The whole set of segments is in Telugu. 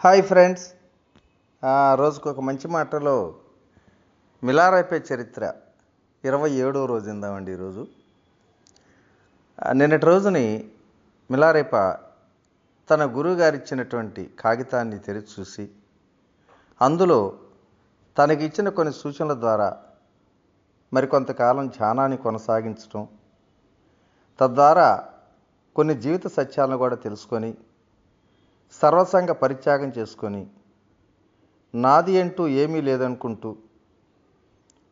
Hi friends. ఆ, రోజుకు ఒక మంచి మాటలో మిలారైపే చరిత్ర ఇరవై ఏడో రోజు ఇందామండి ఈరోజు. నిన్నటి రోజుని మిలారేప తన గురువుగారు ఇచ్చినటువంటి కాగితాన్ని తెరిచి చూసి అందులో తనకిచ్చిన కొన్ని సూచనల ద్వారా మరికొంతకాలం ధ్యానాన్ని కొనసాగించటం తద్వారా కొన్ని జీవిత సత్యాలను కూడా తెలుసుకొని సర్వసంగ పరిత్యాగం చేసుకొని నాది అంటూ ఏమీ లేదనుకుంటూ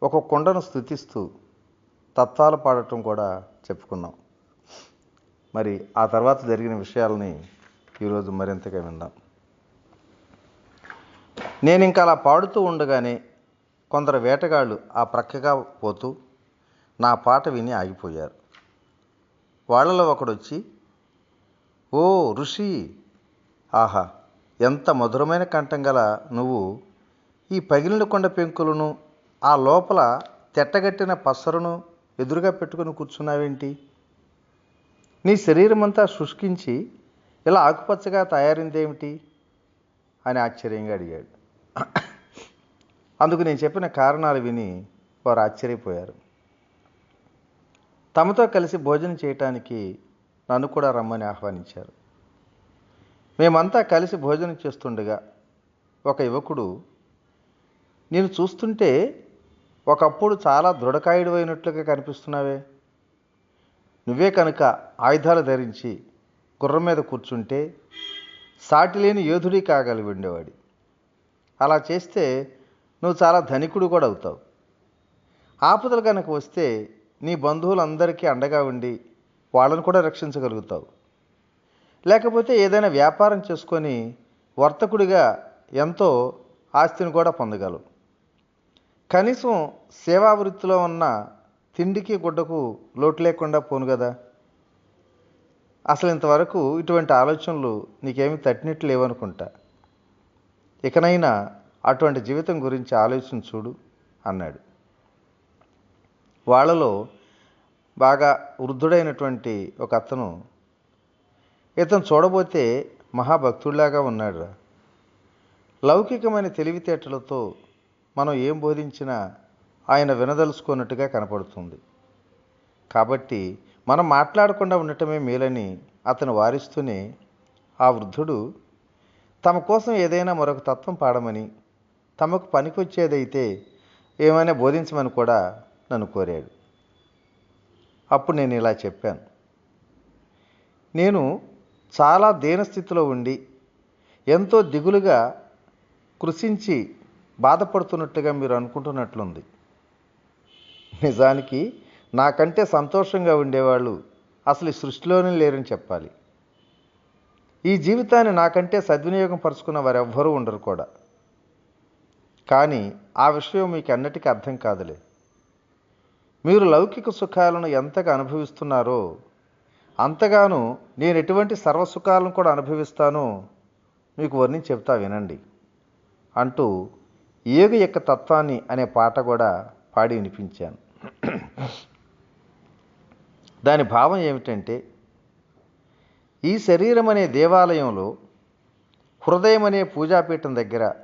ఒక కొండను స్థుతిస్తూ తత్వాలు పాడటం కూడా చెప్పుకున్నాం. మరి ఆ తర్వాత జరిగిన విషయాలని ఈరోజు మరింతగా విందాం. నేను ఇంకా అలా పాడుతూ ఉండగానే కొందరు వేటగాళ్ళు ఆ ప్రక్కగా పోతూ నా పాట విని ఆగిపోయారు. వాళ్ళలో ఒకడొచ్చి ఓ ఋషి ఆహా ఎంత మధురమైన కంఠం గల నువ్వు. ఈ పగిలిన కొండ పెంకులను ఆ లోపల తెట్టగట్టిన పసరును ఎదురుగా పెట్టుకుని కూర్చున్నావేంటి? నీ శరీరం అంతా శుష్కించి ఇలా ఆకుపచ్చగా తయారైందేమిటి? అని ఆశ్చర్యంగా అడిగాడు. అందుకు నేను చెప్పిన కారణాలు విని వారు ఆశ్చర్యపోయారు. తమతో కలిసి భోజనం చేయటానికి నన్ను కూడా రమ్మని ఆహ్వానించారు. మేమంతా కలిసి భోజనం చేస్తుండగా ఒక యువకుడు నేను చూస్తుంటే ఒకప్పుడు చాలా దృఢకాయుడు కనిపిస్తున్నావే. నువ్వే కనుక ఆయుధాలు ధరించి గుర్రం మీద కూర్చుంటే సాటి లేని యోధుడి కాగలిగి ఉండేవాడి. అలా చేస్తే నువ్వు చాలా ధనికుడు కూడా అవుతావు. ఆపదలు కనుక వస్తే నీ బంధువులందరికీ అండగా ఉండి వాళ్ళని కూడా రక్షించగలుగుతావు. లేకపోతే ఏదైనా వ్యాపారం చేసుకొని వర్తకుడిగా ఎంతో ఆస్తిని కూడా పొందగలవు. కనీసం సేవా వృత్తిలో ఉన్న తిండికి గుడ్డకు లోటు లేకుండా పోను కదా. అసలు ఇంతవరకు ఇటువంటి ఆలోచనలు నీకేమీ తట్టినట్లు లేవనుకుంటా ఇకనైనా అటువంటి జీవితం గురించి ఆలోచన చూడు అన్నాడు. వాళ్ళలో బాగా వృద్ధుడైనటువంటి ఒక అతను ఇతను చూడబోతే మహాభక్తుడిలాగా ఉన్నాడు లౌకికమైన తెలివితేటలతో మనం ఏం బోధించినా ఆయన వినదలుచుకున్నట్టుగా కనపడుతుంది. కాబట్టి మనం మాట్లాడకుండా ఉండటమే మేలని అతను వారిస్తూనే ఆ వృద్ధుడు తమ కోసం ఏదైనా మరొక తత్వం పాడమని తమకు పనికొచ్చేదైతే ఏమైనా బోధించమని కూడా నన్ను కోరాడు. అప్పుడు నేను ఇలా చెప్పాను. నేను చాలా దీనస్థితిలో ఉండి ఎంతో దిగులుగా కృషించి బాధపడుతున్నట్టుగా మీరు అనుకుంటున్నట్లుంది. నిజానికి నాకంటే సంతోషంగా ఉండేవాళ్ళు అసలు ఈ సృష్టిలోనే లేరని చెప్పాలి. ఈ జీవితాన్ని నాకంటే సద్వినియోగం పరుచుకున్న వారెవ్వరూ ఉండరు కూడా. కానీ ఆ విషయం మీకు అన్నిటికీ అర్థం కాదులే. మీరు లౌకిక సుఖాలను ఎంతగా అనుభవిస్తున్నారో అంతగాను నేను ఎటువంటి సర్వసుఖాలను కూడా అనుభవిస్తానో మీకు వర్ణించి చెప్తా వినండి అంటూ ఏగు యొక్క తత్వాన్ని అనే పాట కూడా పాడి వినిపించాను. దాని భావం ఏమిటంటే ఈ శరీరం అనే దేవాలయంలో హృదయం అనే పూజాపీఠం దగ్గర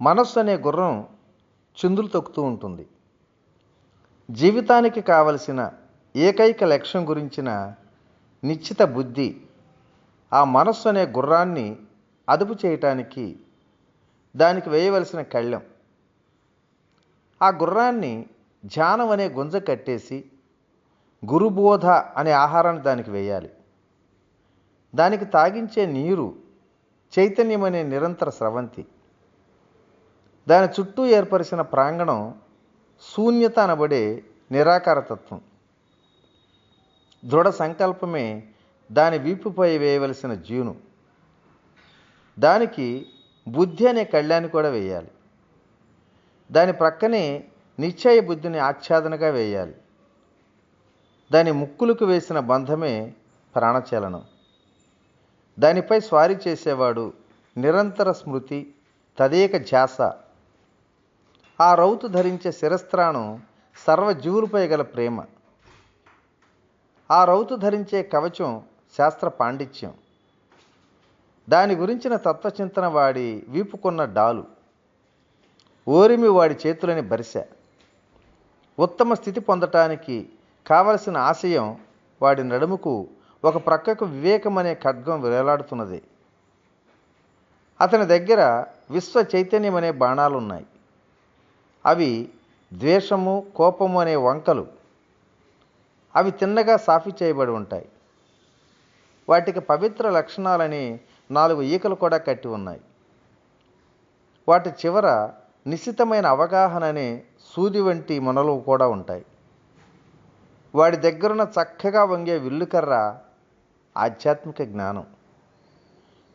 మనస్సు అనే గుర్రం చిందులు తొక్కుతూ ఉంటుంది. జీవితానికి కావలసిన ఏకైక లక్ష్యం గురించిన నిశ్చిత బుద్ధి ఆ మనస్సు అనే గుర్రాన్ని అదుపు చేయటానికి దానికి వేయవలసిన కళ్ళెం. ఆ గుర్రాన్ని ధ్యానం అనే గుంజ కట్టేసి గురుబోధ అనే ఆహారాన్ని దానికి వేయాలి. దానికి తాగించే నీరు చైతన్యం అనే నిరంతర స్రవంతి. దాని చుట్టూ ఏర్పరిచిన ప్రాంగణం శూన్యత అనబడే నిరాకారతత్వం దృఢ సంకల్పమే దాని వీపుపై వేయవలసిన జీవును. దానికి బుద్ధి అనే కళ్యాణి కూడా వేయాలి. దాని ప్రక్కనే నిశ్చయ బుద్ధిని ఆచ్ఛాదనగా వేయాలి. దాని ముక్కులకు వేసిన బంధమే ప్రాణచలనం. దానిపై స్వారీ చేసేవాడు నిరంతర స్మృతి తదేక ధ్యాస. ఆ రౌతు ధరించే శిరస్త్రాణం సర్వజీవులపై గల ప్రేమ. ఆ రౌతు ధరించే కవచం శాస్త్ర పాండిత్యం. దాని గురించిన తత్వచింతన వాడి వీపుకున్న డాలు. ఓరిమి వాడి చేతులని బరిశ. ఉత్తమ స్థితి పొందటానికి కావలసిన ఆశయం వాడి నడుముకు ఒక ప్రక్కకు వివేకం అనే ఖడ్గం వేలాడుతున్నది. అతని దగ్గర విశ్వ చైతన్యం అనే బాణాలున్నాయి. అవి ద్వేషము కోపము అనే వంకలు. అవి తిన్నగా సాఫీ చేయబడి ఉంటాయి. వాటికి పవిత్ర లక్షణాలని నాలుగు ఈకలు కూడా కట్టి ఉన్నాయి. వాటి చివర నిశ్చితమైన అవగాహన అనే సూది వంటి మొనలు కూడా ఉంటాయి. వాడి దగ్గరున్న చక్కగా వంగే విల్లుకర్ర ఆధ్యాత్మిక జ్ఞానం.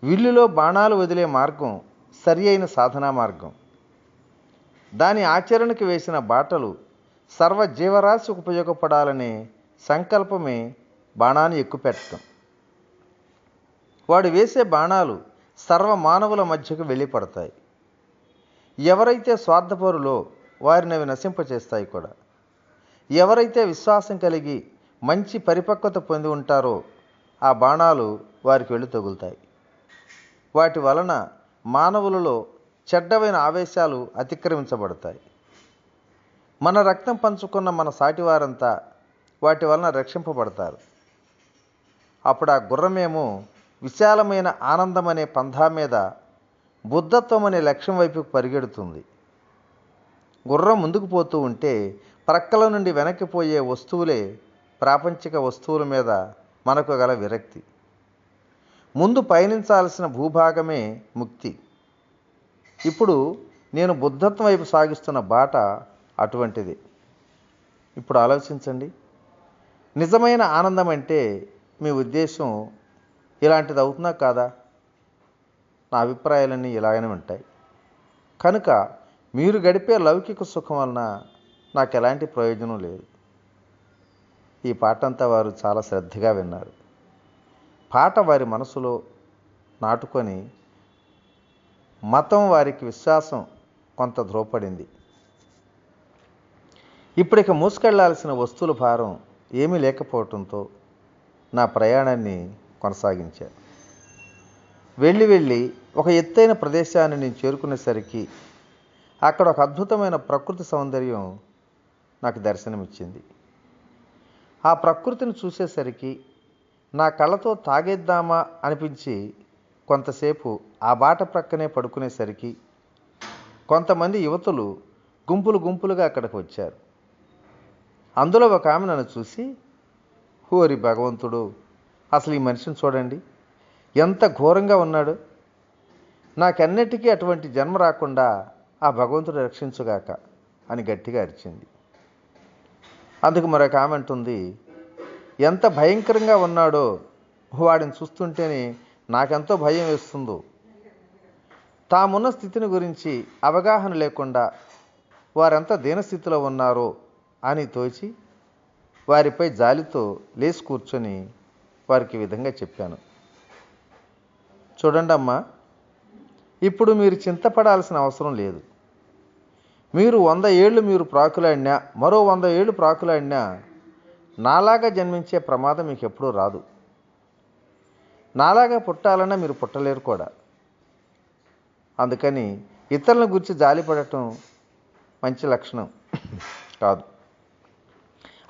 విల్లులో బాణాలు వదిలే మార్గం సరి అయిన సాధనా మార్గం. దాని ఆచరణకు వేసిన బాటలు సర్వ ఉపయోగపడాలని ఉపయోగపడాలనే సంకల్పమే బాణాన్ని ఎక్కుపెట్టడం. వాడు వేసే బాణాలు సర్వ మానవుల మధ్యకు వెళ్ళిపడతాయి. ఎవరైతే స్వార్థపరులో వారిని అవి నశింపచేస్తాయి కూడా ఎవరైతే విశ్వాసం కలిగి మంచి పరిపక్వత పొంది ఉంటారో ఆ బాణాలు వారికి వెళ్ళి తగులుతాయి. వాటి వలన మానవులలో చెడ్డమైన ఆవేశాలు అతిక్రమించబడతాయి. మన రక్తం పంచుకున్న మన సాటివారంతా వాటి వలన రక్షింపబడతారు. అప్పుడు ఆ గుర్రమేమో విశాలమైన ఆనందం అనే పంధా మీద బుద్ధత్వం అనే లక్ష్యం వైపుకు పరిగెడుతుంది. గుర్రం ముందుకు పోతూ ఉంటే ప్రక్కల నుండి వెనక్కి పోయే వస్తువులే ప్రాపంచిక వస్తువుల మీద మనకు గల విరక్తి. ముందు పయనించాల్సిన భూభాగమే ముక్తి. ఇప్పుడు నేను బుద్ధత్వం వైపు సాగిస్తున్న బాట అటువంటిది. ఇప్పుడు ఆలోచించండి. నిజమైన ఆనందం అంటే మీ ఉద్దేశం ఇలాంటిది అవుతుందా కాదా? నా అభిప్రాయాలన్నీ ఇలాగనే ఉంటాయి. కనుక మీరు గడిపే లౌకిక సుఖం వలన నాకు ఎలాంటి ప్రయోజనం లేదు. ఈ పాట అంతా వారు చాలా శ్రద్ధగా విన్నారు. పాట వారి మనసులో నాటుకొని మతం వారికి విశ్వాసం కొంత ధ్రువపడింది ఇప్పటికి మూసుకెళ్ళాల్సిన వస్తువుల భారం ఏమీ లేకపోవటంతో నా ప్రయాణాన్ని కొనసాగించాను వెళ్ళి వెళ్ళి ఒక ఎత్తైన ప్రదేశాన్ని నేను చేరుకునేసరికి అక్కడ ఒక అద్భుతమైన ప్రకృతి సౌందర్యం నాకు దర్శనమిచ్చింది. ఆ ప్రకృతిని చూసేసరికి నా కళ్ళతో తాగేద్దామా అనిపించి కొంతసేపు ఆ బాట ప్రక్కనే పడుకునేసరికి కొంతమంది యువతులు గుంపులు గుంపులుగా అక్కడికి వచ్చారు. అందులో ఒక ఆమె నన్ను చూసి హోరి భగవంతుడు అసలు ఈ మనిషిని చూడండి. ఎంత ఘోరంగా ఉన్నాడు. నాకన్నిటికీ అటువంటి జన్మ రాకుండా ఆ భగవంతుడు రక్షించుగాక అని గట్టిగా అరిచింది. అందుకు మరొక ఆమె అంటుంది ఎంత భయంకరంగా ఉన్నాడో. వాడిని చూస్తుంటేనే నాకెంతో భయం వేస్తుందో. తామున్న స్థితిని గురించి అవగాహన లేకుండా వారెంత దీనస్థితిలో ఉన్నారో అని తోచి వారిపై జాలితో లేచి కూర్చొని వారికి విధంగా చెప్పాను. చూడండి అమ్మా ఇప్పుడు మీరు చింతపడాల్సిన అవసరం లేదు. మీరు వంద ఏళ్ళు మీరు ప్రాకులాడినా మరో వంద ఏళ్ళు ప్రాకులాడినా నాలాగా జన్మించే ప్రమాదం మీకు ఎప్పుడూ రాదు. నాలాగా పుట్టాలన్నా మీరు పుట్టలేరు కూడా. అందుకని ఇతరుల గురించి జాలిపడటం మంచి లక్షణం కాదు.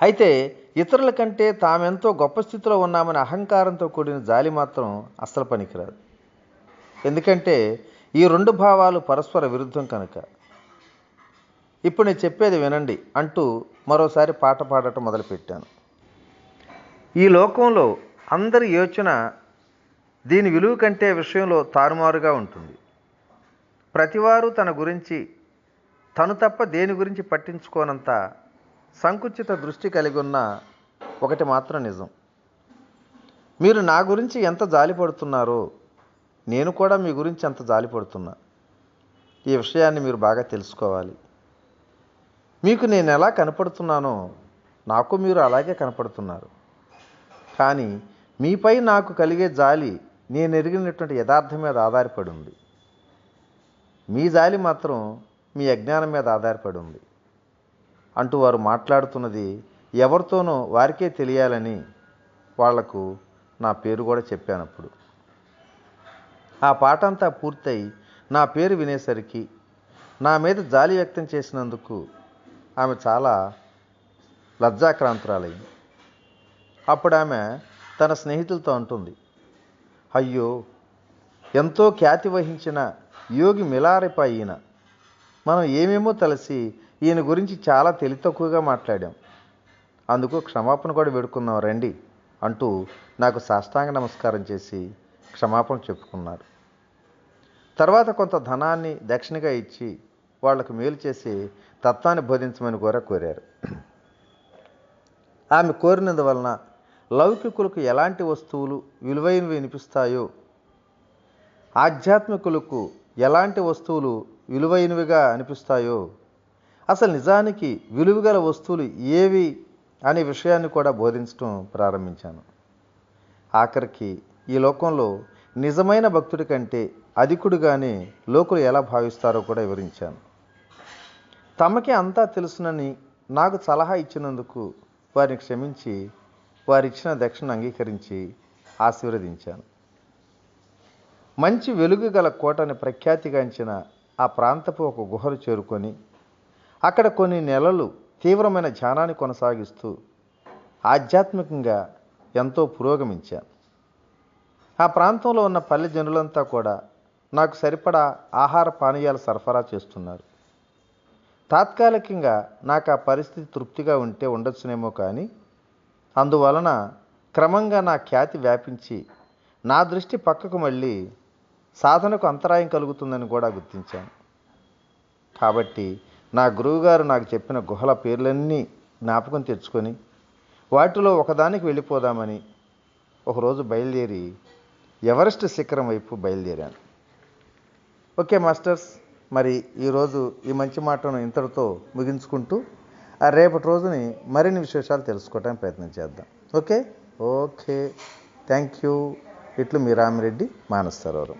అయితే ఇతరుల కంటే తామెంతో గొప్ప స్థితిలో ఉన్నామని అహంకారంతో కూడిన జాలి మాత్రం అస్సలు పనికిరాదు. ఎందుకంటే ఈ రెండు భావాలు పరస్పర విరుద్ధం కనుక. ఇప్పుడు నేను చెప్పేది వినండి అంటూ మరోసారి పాట పాడటం మొదలుపెట్టాను. ఈ లోకంలో అందరి యోచన దీని విలువ కంటే విషయంలో తారుమారుగా ఉంటుంది. ప్రతివారు తన గురించి తను తప్ప దేని గురించి పట్టించుకోనంత సంకుచిత దృష్టి కలిగి ఉన్న ఒకటి మాత్రం నిజం. మీరు నా గురించి ఎంత జాలిపడుతున్నారో నేను కూడా మీ గురించి ఎంత జాలిపడుతున్నా ఈ విషయాన్ని మీరు బాగా తెలుసుకోవాలి. మీకు నేను ఎలా కనపడుతున్నానో నాకు మీరు అలాగే కనపడుతున్నారు. కానీ మీపై నాకు కలిగే జాలి నేను ఎరిగినటువంటి యథార్థం మీద ఆధారపడి ఉంది. మీ జాలి మాత్రం మీ అజ్ఞానం మీద ఆధారపడి ఉంది. అంటూ వారు మాట్లాడుతున్నది ఎవరితోనో వారికే తెలియాలని వాళ్ళకు నా పేరు కూడా చెప్పాను అప్పుడు. ఆ పాట అంతా పూర్తయి నా పేరు వినేసరికి నా మీద జాలి వ్యక్తం చేసినందుకు ఆమె చాలా లజ్జాక్రాంతురాలైంది అప్పుడు ఆమె తన స్నేహితులతో అంటుంది అయ్యో ఎంతో ఖ్యాతి వహించిన యోగి మిలారిపై ఈయన మనం ఏమేమో తెలిసి ఈయన గురించి చాలా తెలివి తక్కువగా మాట్లాడాం. అందుకు క్షమాపణ కూడా వేడుకుందాం రండి అంటూ నాకు సాష్టాంగ నమస్కారం చేసి క్షమాపణ చెప్పుకున్నారు. తర్వాత కొంత ధనాన్ని దక్షిణగా ఇచ్చి వాళ్ళకు మేలు చేసి తత్వాన్ని బోధించమని కూడా కోరారు. ఆమె కోరినందువలన లౌకికులకు ఎలాంటి వస్తువులు విలువైనవి వినిపిస్తాయో ఆధ్యాత్మికులకు ఎలాంటి వస్తువులు విలువైనవిగా అనిపిస్తాయో అసలు నిజానికి విలువగల వస్తువులు ఏవి అనే విషయాన్ని కూడా బోధించడం ప్రారంభించాను. ఆఖరికి ఈ లోకంలో నిజమైన భక్తుడి కంటే అధికుడుగానే లోకులు ఎలా భావిస్తారో కూడా వివరించాను. తమకి అంతా తెలుసునని నాకు సలహా ఇచ్చినందుకు వారిని క్షమించి వారిచ్చిన దక్షిణ అంగీకరించి ఆశీర్వదించాను. మంచి వెలుగు గల కోటని ప్రఖ్యాతిగాంచిన ఆ ప్రాంతపు ఒక గుహలు చేరుకొని అక్కడ కొన్ని నెలలు తీవ్రమైన ధ్యానాన్ని కొనసాగిస్తూ ఆధ్యాత్మికంగా ఎంతో పురోగమించాను ఆ ప్రాంతంలో ఉన్న పల్లె జనులంతా కూడా నాకు సరిపడా ఆహార పానీయాలు సరఫరా చేస్తున్నారు. తాత్కాలికంగా నాకు ఆ పరిస్థితి తృప్తిగా ఉంటే ఉండొచ్చునేమో కానీ అందువలన క్రమంగా నా ఖ్యాతి వ్యాపించి నా దృష్టి పక్కకు మళ్ళీ సాధనకు అంతరాయం కలుగుతుందని కూడా గుర్తించాను. కాబట్టి నా గురువుగారు నాకు చెప్పిన గుహల పేర్లన్నీ జ్ఞాపకం తెచ్చుకొని వాటిలో ఒకదానికి వెళ్ళిపోదామని ఒకరోజు బయలుదేరి ఎవరెస్ట్ శిఖరం వైపు బయలుదేరాను. ఓకే మాస్టర్స్ మరి ఈరోజు ఈ మంచి మాటను ఇంతటితో ముగించుకుంటూ ఆ రేపటి రోజుని మరిన్ని విశేషాలు తెలుసుకోవడానికి ప్రయత్నం చేద్దాం. ఓకే? ఓకే. Thank you. ఇట్లు మీ రామిరెడ్డి మానస సరోవరం